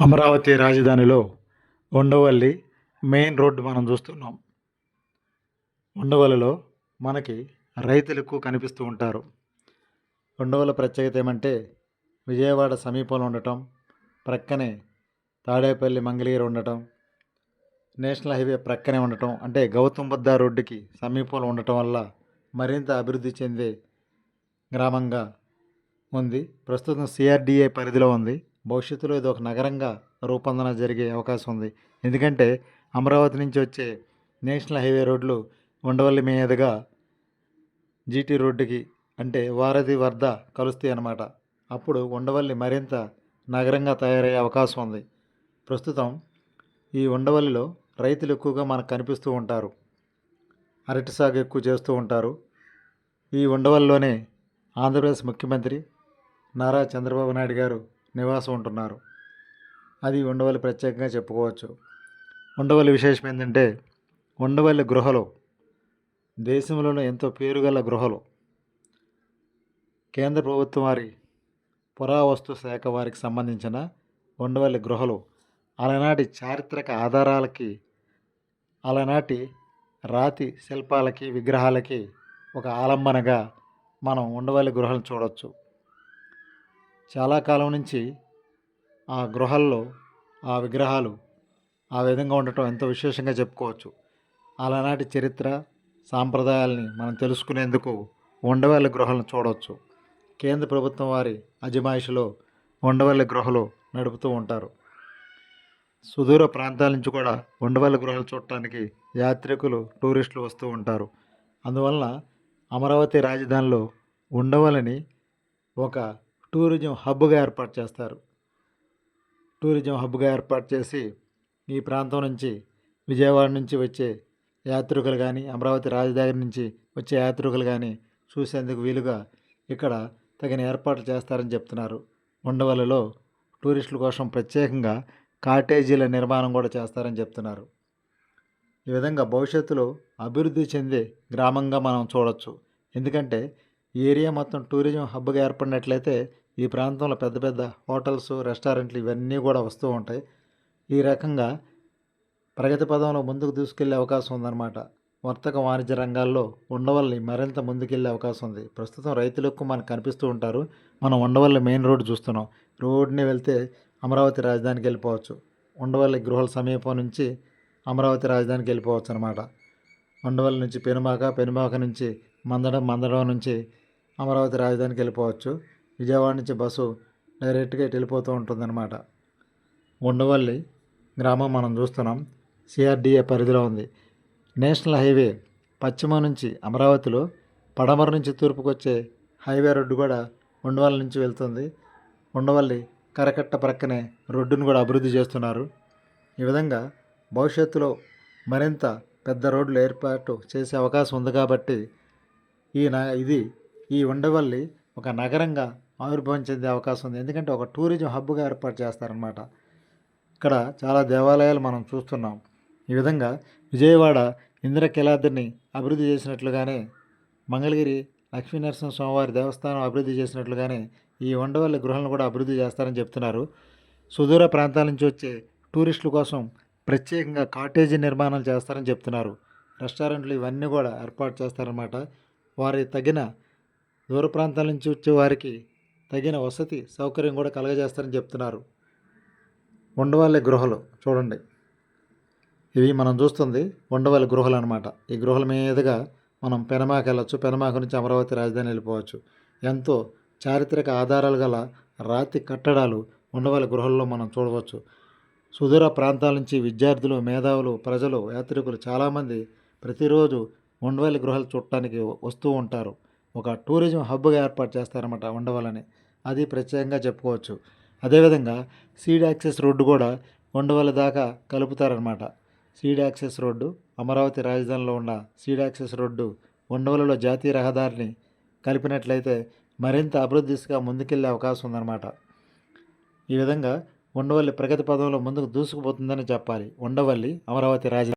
అమరావతి రాజధానిలో Undavalli main road మనం చూస్తున్నాం. ఉండవల్లిలో మనకి రైతులు ఎక్కువ కనిపిస్తూ ఉంటారు. ఉండవల్లి ప్రత్యేకత ఏమంటే విజయవాడ సమీపంలో ఉండటం ప్రక్కనే తాడేపల్లి మంగళగిరి ఉండటం నేషనల్ హైవే ప్రక్కనే ఉండటం అంటే గౌతమ్ బుద్ధ రోడ్డుకి సమీపంలో ఉండటం వల్ల మరింత అభివృద్ధి చెందే గ్రామంగా ఉంది. ప్రస్తుతం సిఆర్డిఏ పరిధిలో ఉంది. భవిష్యత్తులో ఇది ఒక నగరంగా రూపొందన జరిగే అవకాశం ఉంది. ఎందుకంటే అమరావతి నుంచి వచ్చే నేషనల్ హైవే రోడ్లు ఉండవల్లి మీదుగా జీటీ రోడ్డుకి అంటే వారధి వద్ద కలుస్తాయి అన్నమాట. అప్పుడు ఉండవల్లి మరింత నగరంగా తయారయ్యే అవకాశం ఉంది. ప్రస్తుతం ఈ ఉండవల్లిలో రైతులు ఎక్కువగా మనకు కనిపిస్తూ ఉంటారు. అరటి సాగు ఎక్కువ చేస్తూ ఉంటారు. ఈ ఉండవల్లిలోనే ఆంధ్రప్రదేశ్ ముఖ్యమంత్రి నారా చంద్రబాబు నాయుడు గారు నివాసం ఉంటున్నారు అది ఉండవల్లి ప్రత్యేకంగా చెప్పుకోవచ్చు. ఉండవల్లి విశేషం ఏంటంటే ఉండవల్లి గృహలు దేశంలోనే ఎంతో పేరుగల గృహలు. కేంద్ర ప్రభుత్వం వారి పురావస్తు శాఖ వారికి సంబంధించిన ఉండవల్లి గృహలు అలనాటి చారిత్రక ఆధారాలకి అలనాటి రాతి శిల్పాలకి విగ్రహాలకి ఒక ఆలంబనగా మనం ఉండవల్లి గృహాలను చూడవచ్చు చాలా కాలం నుంచి ఆ గృహాల్లో ఆ విగ్రహాలు ఆ విధంగా ఉండటం ఎంతో విశేషంగా చెప్పుకోవచ్చు. అలనాటి చరిత్ర సాంప్రదాయాల్ని మనం తెలుసుకునేందుకు ఉండవల్లి గృహాలను చూడవచ్చు. కేంద్ర ప్రభుత్వం వారి అజమాయిషిలో ఉండవల్లి గృహలు నడుపుతూ ఉంటారు. సుదూర ప్రాంతాల నుంచి కూడా ఉండవల్లి గృహాలు చూడటానికి యాత్రికులు టూరిస్టులు వస్తూ ఉంటారు. అందువలన అమరావతి రాజధానిలో ఉండవల్లిని ఒక టూరిజం హబ్గా ఏర్పాటు చేస్తారు. టూరిజం హబ్గా ఏర్పాటు చేసి ఈ ప్రాంతం నుంచి విజయవాడ నుంచి వచ్చే యాత్రికులు కానీ అమరావతి రాజధాని నుంచి వచ్చే యాత్రికులు కానీ చూసేందుకు వీలుగా ఇక్కడ తగిన ఏర్పాట్లు చేస్తారని చెప్తున్నారు. ఉండవల్లిలో టూరిస్టుల కోసం ప్రత్యేకంగా కాటేజీల నిర్మాణం కూడా చేస్తారని చెప్తున్నారు. ఈ విధంగా భవిష్యత్తులో అభివృద్ధి చెందే గ్రామంగా మనం చూడొచ్చు. ఎందుకంటే ఈ ఏరియా మొత్తం టూరిజం హబ్గా ఏర్పడినట్లయితే ఈ ప్రాంతంలో పెద్ద పెద్ద హోటల్స్ రెస్టారెంట్లు ఇవన్నీ కూడా వస్తూ ఉంటాయి. ఈ రకంగా ప్రగతి పదంలో ముందుకు తీసుకెళ్ళే అవకాశం ఉందన్నమాట. వర్తక వాణిజ్య రంగాల్లో ఉండవల్లి మరింత ముందుకెళ్ళే అవకాశం ఉంది. ప్రస్తుతం రైతులకు మనకు కనిపిస్తూ ఉంటారు. మనం ఉండవల్లి మెయిన్ రోడ్ చూస్తున్నాం. రోడ్ని వెళ్తే అమరావతి రాజధానికి వెళ్ళిపోవచ్చు. ఉండవల్లి గృహాల సమీపం నుంచి అమరావతి రాజధానికి వెళ్ళిపోవచ్చు అనమాట ఉండవల్లి నుంచి పెనుమాక పెనుమాక నుంచి మందడం మందడం నుంచి అమరావతి రాజధానికి వెళ్ళిపోవచ్చు. విజయవాడ నుంచి బస్సు డైరెక్ట్గా ఇటు వెళ్ళిపోతూ ఉంటుందన్నమాట. ఉండవల్లి గ్రామం మనం చూస్తున్నాం. సిఆర్డిఏ పరిధిలో ఉంది. నేషనల్ హైవే పశ్చిమ నుంచి అమరావతిలో పడమర నుంచి తూర్పుకు వచ్చే హైవే రోడ్డు కూడా ఉండవల్లి నుంచి వెళ్తుంది. ఉండవల్లి కరకట్ట ప్రక్కనే రోడ్డును కూడా అభివృద్ధి చేస్తున్నారు. ఈ విధంగా భవిష్యత్తులో మరింత పెద్ద రోడ్లు ఏర్పాటు చేసే అవకాశం ఉంది కాబట్టి ఈ న ఇది ఈ ఉండవల్లి ఒక నగరంగా ఆవిర్భావం చెందే అవకాశం ఉంది. ఎందుకంటే ఒక టూరిజం హబ్గా ఏర్పాటు చేస్తారనమాట ఇక్కడ చాలా దేవాలయాలు మనం చూస్తున్నాం. ఈ విధంగా విజయవాడ ఇంద్రకిలాద్రిని అభివృద్ధి చేసినట్లుగానే మంగళగిరి లక్ష్మీనరసింహ స్వామివారి దేవస్థానం అభివృద్ధి చేసినట్లుగానే ఈ ఉండవల్లి గృహాలను కూడా అభివృద్ధి చేస్తారని చెప్తున్నారు. సుదూర ప్రాంతాల నుంచి వచ్చే టూరిస్టుల కోసం ప్రత్యేకంగా కాటేజీ నిర్మాణాలు చేస్తారని చెప్తున్నారు. రెస్టారెంట్లు ఇవన్నీ కూడా ఏర్పాటు చేస్తారన్నమాట. వారి తగిన దూర ప్రాంతాల నుంచి వచ్చే వారికి తగిన వసతి సౌకర్యం కూడా కలగజేస్తారని చెప్తున్నారు. ఉండవల్లి గృహలు చూడండి. ఇవి మనం చూస్తుంది ఉండవల్లి గృహలు అనమాట ఈ గృహల మీదుగా మనం పెనమాక వెళ్ళొచ్చు. పెనమాక నుంచి అమరావతి రాజధాని వెళ్ళిపోవచ్చు. ఎంతో చారిత్రక ఆధారాలు గల రాతి కట్టడాలు ఉండవాళ్ళ గృహల్లో మనం చూడవచ్చు. సుదూర ప్రాంతాల నుంచి విద్యార్థులు మేధావులు ప్రజలు యాత్రికులు చాలామంది ప్రతిరోజు ఉండవల్లి గృహాలు చూడటానికి వస్తూ ఉంటారు. ఒక టూరిజం హబ్గా ఏర్పాటు చేస్తారన్నమాట ఉండవల్లని. అది ప్రత్యేకంగా చెప్పుకోవచ్చు. అదేవిధంగా సీడ్ యాక్సెస్ రోడ్డు కూడా ఉండవల దాకా కలుపుతారనమాట సీడ్ యాక్సెస్ రోడ్డు అమరావతి రాజధానిలో ఉన్న సీడ్ యాక్సెస్ రోడ్డు ఉండవల్లిలో జాతీయ రహదారిని కలిపినట్లయితే మరింత అభివృద్ధి దిశగా ముందుకెళ్ళే అవకాశం ఉందన్నమాట. ఈ విధంగా ఉండవల్లి ప్రగతి పదంలో ముందుకు దూసుకుపోతుందని చెప్పాలి. ఉండవల్లి అమరావతి రాజధాని.